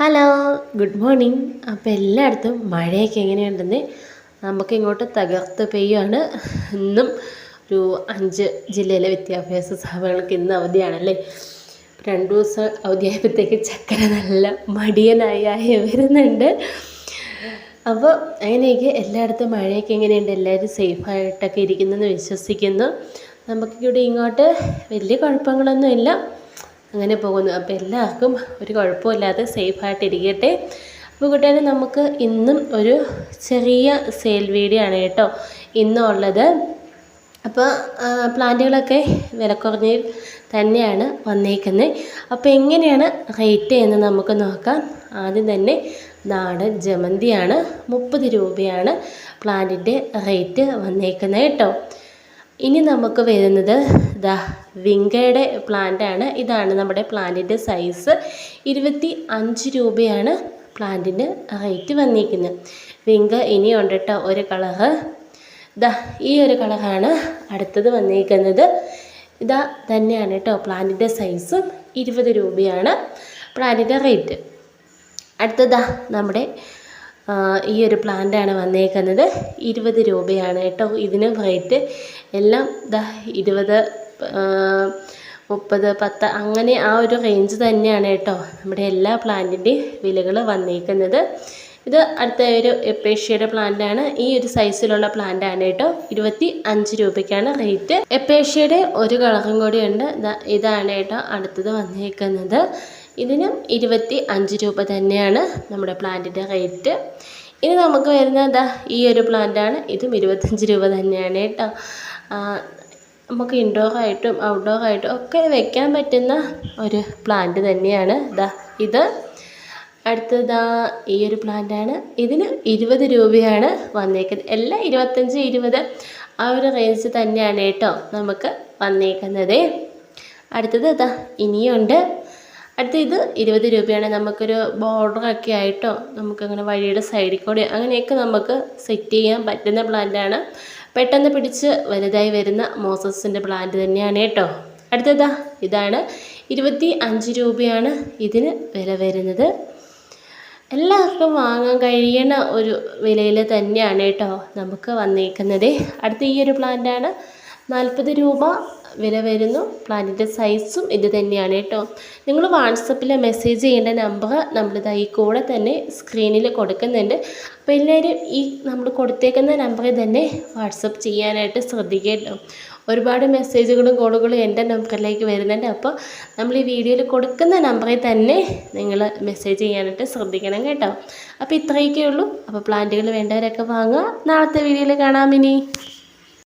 Hello good morning അപ്പോൾ എല്ലായിടത്തും മഴയൊക്കെ എങ്ങനെയുണ്ടെന്ന് നമുക്ക് ഇങ്ങോട്ട് തകർത്ത് പെയ്യാണ്. ഇന്നും ഒരു അഞ്ച് ജില്ലയിലെ വിദ്യാഭ്യാസ സ്ഥാപനങ്ങൾക്ക് ഇന്ന് അവധിയാണല്ലേ? രണ്ട് ദിവസം അവധിയായപ്പോഴത്തേക്ക് ചക്കര നല്ല മടിയനായി വരുന്നുണ്ട്. അപ്പോൾ അങ്ങനെയൊക്കെ എല്ലായിടത്തും മഴയൊക്കെ എങ്ങനെയുണ്ട്? എല്ലാവരും സേഫായിട്ടൊക്കെ ഇരിക്കുന്നെന്ന് വിശ്വസിക്കുന്നു. നമുക്കിവിടെ ഇങ്ങോട്ട് വലിയ കുഴപ്പങ്ങളൊന്നുമില്ല. അങ്ങനെ പോകുന്നു. അപ്പോൾ എല്ലാവർക്കും ഒരു കുഴപ്പമില്ലാതെ സേഫായിട്ടിരിക്കട്ടെ അപ്പോൾ കൂട്ടുകാരെ നമുക്ക് ഇന്നും ഒരു ചെറിയ സെയിൽ വീഡിയോ ആണ് കേട്ടോ ഇന്നുള്ളത് അപ്പോൾ പ്ലാന്റുകളൊക്കെ വിലക്കുറഞ്ഞതിൽ തന്നെയാണ് വന്നേക്കുന്നത് അപ്പോൾ എങ്ങനെയാണ് റേറ്റ് എന്ന് നമുക്ക് നോക്കാം. ആദ്യം തന്നെ നാടൻ ജമന്തിയാണ്. മുപ്പത് രൂപയാണ് പ്ലാന്റിന്റെ റേറ്റ് വന്നേക്കുന്നത് കേട്ടോ. ഇനി നമുക്ക് വരുന്നത് ദാ വിങ്കയുടെ ആണ്. ഇതാണ് നമ്മുടെ പ്ലാന്റിന്റെ സൈസ് ഇരുപത്തി അഞ്ച് രൂപയാണ് പ്ലാന്റിന് റേറ്റ് വന്നിരിക്കുന്നത്. വിങ്ക ഇനിയുണ്ട് കേട്ടോ ഒരു കളറ് ദാ ഈ ഒരു കളറാണ് അടുത്തത് വന്നിരിക്കുന്നത്. ഇതാ തന്നെയാണ് കേട്ടോ പ്ലാന്റിന്റെ സൈസും ഇരുപത് രൂപയാണ് പ്ലാന്റിന്റെ റേറ്റ് അടുത്തതാ നമ്മുടെ ഈ ഒരു പ്ലാന്റാണ് വന്നേക്കുന്നത്. ഇരുപത് രൂപയാണ് കേട്ടോ. ഇതിന് റേറ്റ് എല്ലാം ദാ ഇരുപത് മുപ്പത് പത്ത് അങ്ങനെ ആ ഒരു റേഞ്ച് തന്നെയാണ് കേട്ടോ നമ്മുടെ എല്ലാ പ്ലാന്റിന്റെയും വിലകൾ വന്നേക്കുന്നത്. ഇത് അടുത്ത ഒരു എപ്പേഷ്യയുടെ പ്ലാന്റാണ്. ഈ ഒരു സൈസിലുള്ള പ്ലാന്റാണ് കേട്ടോ. ഇരുപത്തി അഞ്ച് രൂപയ്ക്കാണ് റേറ്റ്. എപ്പേഷ്യയുടെ ഒരു കളറും കൂടി ഉണ്ട്. ഇതാണ് കേട്ടോ അടുത്തത് വന്നേക്കുന്നത്. ഇതിനും ഇരുപത്തി അഞ്ച് രൂപ തന്നെയാണ് നമ്മുടെ പ്ലാന്റിന്റെ റേറ്റ്. ഇനി നമുക്ക് വരുന്ന വരുന്നത് ഈ ഒരു പ്ലാന്റാണ്. ഇതും ഇരുപത്തഞ്ച് രൂപ തന്നെയാണ് കേട്ടോ. നമുക്ക് ഇൻഡോർ ആയിട്ടും ഔട്ട്ഡോർ ഔട്ട്ഡോറായിട്ടും ഒക്കെ വെക്കാൻ പറ്റുന്ന ഒരു പ്ലാന്റ് തന്നെയാണ് ഇതാ ഇത്. അടുത്തതാ ഈ ഒരു പ്ലാന്റാണ്. ഇതിന് ഇരുപത് രൂപയാണ് വന്നേക്കുന്നത്. എല്ലാം ഇരുപത്തഞ്ച് ഇരുപത് ആ ഒരു റേഞ്ച് തന്നെയാണ് കേട്ടോ നമുക്ക് വന്നേക്കുന്നത്. അടുത്തത് ഇതാ ഇനിയുണ്ട്. അടുത്ത ഇത് ഇരുപത് രൂപയാണ്. നമുക്കൊരു ബോർഡറൊക്കെ ആയിട്ടോ നമുക്കങ്ങനെ വഴിയുടെ സൈഡിൽ കൂടെ അങ്ങനെയൊക്കെ നമുക്ക് സെറ്റ് ചെയ്യാൻ പറ്റുന്ന പ്ലാന്റാണ് പെട്ടെന്ന് പിടിച്ച് വലുതായി വരുന്ന മോസസിന്റെ പ്ലാന്റ് തന്നെയാണ് കേട്ടോ. അടുത്തതാ ഇതാണ് ഇരുപത്തി അഞ്ച് രൂപയാണ് ഇതിന് വില വരുന്നത്. എല്ലാവർക്കും വാങ്ങാൻ കഴിയണ ഒരു വിലയിൽ തന്നെയാണ് കേട്ടോ നമുക്ക് വന്നേക്കുന്നത്. അടുത്ത ഈ ഒരു പ്ലാന്റാണ് നാൽപ്പത് രൂപ വില വരുന്നു. പ്ലാന്റിന്റെ സൈസും ഇത് തന്നെയാണ് കേട്ടോ. നിങ്ങൾ വാട്സപ്പിൽ മെസ്സേജ് ചെയ്യേണ്ട നമ്പർ നമ്മളിത് ഈ കൂടെ തന്നെ സ്ക്രീനിൽ കൊടുക്കുന്നുണ്ട്. അപ്പോൾ എല്ലാവരും ഈ നമ്മൾ കൊടുത്തേക്കുന്ന നമ്പറിൽ തന്നെ വാട്സപ്പ് ചെയ്യാനായിട്ട് ശ്രദ്ധിക്കുക ഒരുപാട് മെസ്സേജുകളും കോളുകളും എന്റെ നമ്പറിലേക്ക് വരുന്നുണ്ട്. അപ്പോൾ നമ്മൾ ഈ വീഡിയോയിൽ കൊടുക്കുന്ന നമ്പറിൽ തന്നെ നിങ്ങൾ മെസ്സേജ് ചെയ്യാനായിട്ട് ശ്രദ്ധിക്കണം കേട്ടോ. അപ്പോൾ ഇത്രയൊക്കെ ഉള്ളൂ. അപ്പോൾ പ്ലാന്റുകൾ വേണ്ടവരൊക്കെ വാങ്ങുക. നാളത്തെ വീഡിയോയിൽ കാണാം ഇനി.